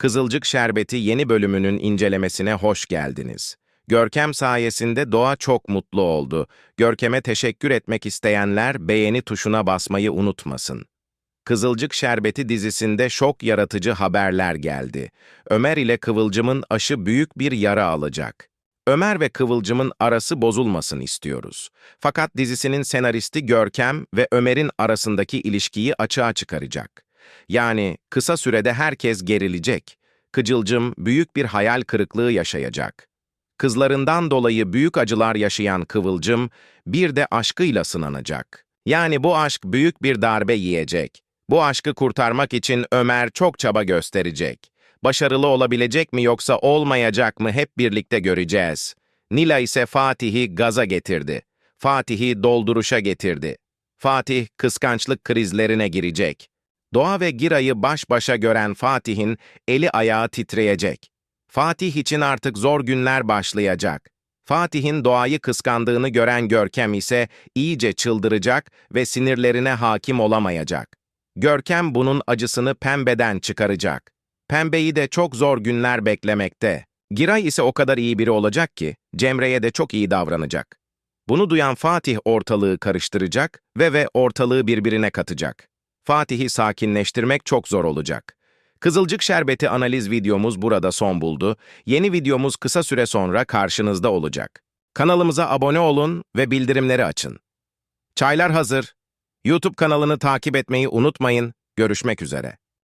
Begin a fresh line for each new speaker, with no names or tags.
Kızılcık Şerbeti yeni bölümünün incelemesine hoş geldiniz. Görkem sayesinde Doğa çok mutlu oldu. Görkem'e teşekkür etmek isteyenler beğeni tuşuna basmayı unutmasın. Kızılcık Şerbeti dizisinde şok yaratıcı haberler geldi. Ömer ile Kıvılcım'ın aşı büyük bir yara alacak. Ömer ve Kıvılcım'ın arası bozulmasın istiyoruz. Fakat dizisinin senaristi Görkem ve Ömer'in arasındaki ilişkiyi açığa çıkaracak. Yani kısa sürede herkes gerilecek. Kıcılcım büyük bir hayal kırıklığı yaşayacak. Kızlarından dolayı büyük acılar yaşayan Kıvılcım bir de aşkıyla sınanacak. Yani bu aşk büyük bir darbe yiyecek. Bu aşkı kurtarmak için Ömer çok çaba gösterecek. Başarılı olabilecek mi yoksa olmayacak mı hep birlikte göreceğiz. Nila ise Fatih'i gaza getirdi. Fatih'i dolduruşa getirdi. Fatih kıskançlık krizlerine girecek. Doğa ve Giray'ı baş başa gören Fatih'in eli ayağı titreyecek. Fatih için artık zor günler başlayacak. Fatih'in Doğa'yı kıskandığını gören Görkem ise iyice çıldıracak ve sinirlerine hakim olamayacak. Görkem bunun acısını Pembe'den çıkaracak. Pembe'yi de çok zor günler beklemekte. Giray ise o kadar iyi biri olacak ki Cemre'ye de çok iyi davranacak. Bunu duyan Fatih ortalığı karıştıracak ve ve ortalığı birbirine katacak. Fatih'i sakinleştirmek çok zor olacak. Kızılcık Şerbeti analiz videomuz burada son buldu. Yeni videomuz kısa süre sonra karşınızda olacak. Kanalımıza abone olun ve bildirimleri açın. Çaylar hazır. YouTube kanalını takip etmeyi unutmayın. Görüşmek üzere.